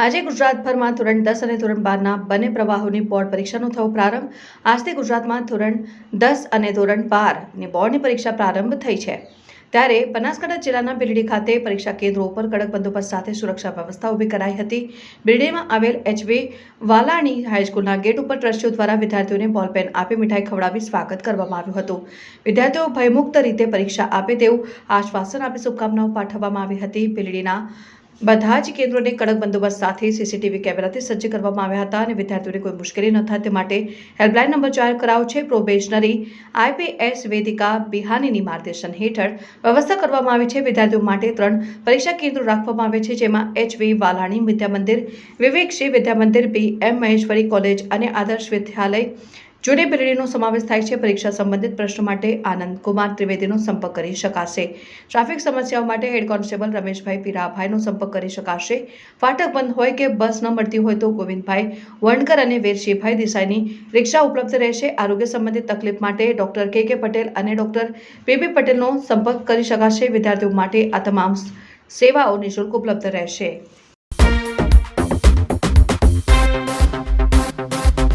આજે ગુજરાતભરમાં ધોરણ દસ અને ધોરણ બારના બંને પ્રવાહોની બોર્ડ પરીક્ષાનો થયો પ્રારંભ. આજથી ગુજરાતમાં ધોરણ દસ અને ધોરણ બારની બોર્ડની પરીક્ષા પ્રારંભ થઈ છે. ત્યારે બનાસકાંઠા જિલ્લાના બિરડી ખાતે પરીક્ષા કેન્દ્રો ઉપર કડક બંદોબસ્ત સાથે સુરક્ષા વ્યવસ્થા ઊભી કરાઈ હતી. બિરડીમાં આવેલ એચવી વાલાણી હાઈસ્કૂલના ગેટ ઉપર ટ્રસ્ટીઓ દ્વારા વિદ્યાર્થીઓને બોલપેન આપી મીઠાઈ ખવડાવી સ્વાગત કરવામાં આવ્યું હતું. વિદ્યાર્થીઓ ભયમુક્ત રીતે પરીક્ષા આપે તેવું આશ્વાસન આપી શુભકામનાઓ પાઠવવામાં આવી હતી. બિરડીના બધા જ કેન્દ્રોને કડક બંદોબસ્ત સાથે સીસીટીવી કેમેરાથી સજ્જ કરવામાં આવ્યા હતા અને વિદ્યાર્થીઓને કોઈ મુશ્કેલી ન થાય તે માટે હેલ્પલાઇન નંબર જાહેર કરાયો છે. પ્રોબેશનરી આઈપીએસ વેદિકા બિહાનીની માર્ગદર્શન હેઠળ વ્યવસ્થા કરવામાં આવી છે. વિદ્યાર્થીઓ માટે ત્રણ પરીક્ષા કેન્દ્રો રાખવામાં આવે છે, જેમાં HV Valani Vidyamandir Vivekshri Vidyamandir B M Maheshwari college અને આદર્શ વિદ્યાલય જૂની પેઢીનો સમાવેશ થાય છે. પરીક્ષા સંબંધિત પ્રશ્નો માટે આનંદ કુમાર ત્રિવેદીનો સંપર્ક કરી શકાશે. ટ્રાફિક સમસ્યાઓ માટે હેડ કોન્સ્ટેબલ રમેશભાઈ પીરાભાઈનો સંપર્ક કરી શકાશે. ફાટક બંધ હોય કે બસ ન મળતી હોય તો ગોવિંદભાઈ વણકર અને વેરશીભાઈ દેસાઈની રિક્ષા ઉપલબ્ધ રહેશે. આરોગ્ય સંબંધિત તકલીફ માટે ડોક્ટર કે કે પટેલ અને ડોક્ટર પીપી પટેલનો સંપર્ક કરી શકાશે. વિદ્યાર્થીઓ માટે આ તમામ સેવાઓ નિઃશુલ્ક ઉપલબ્ધ રહેશે.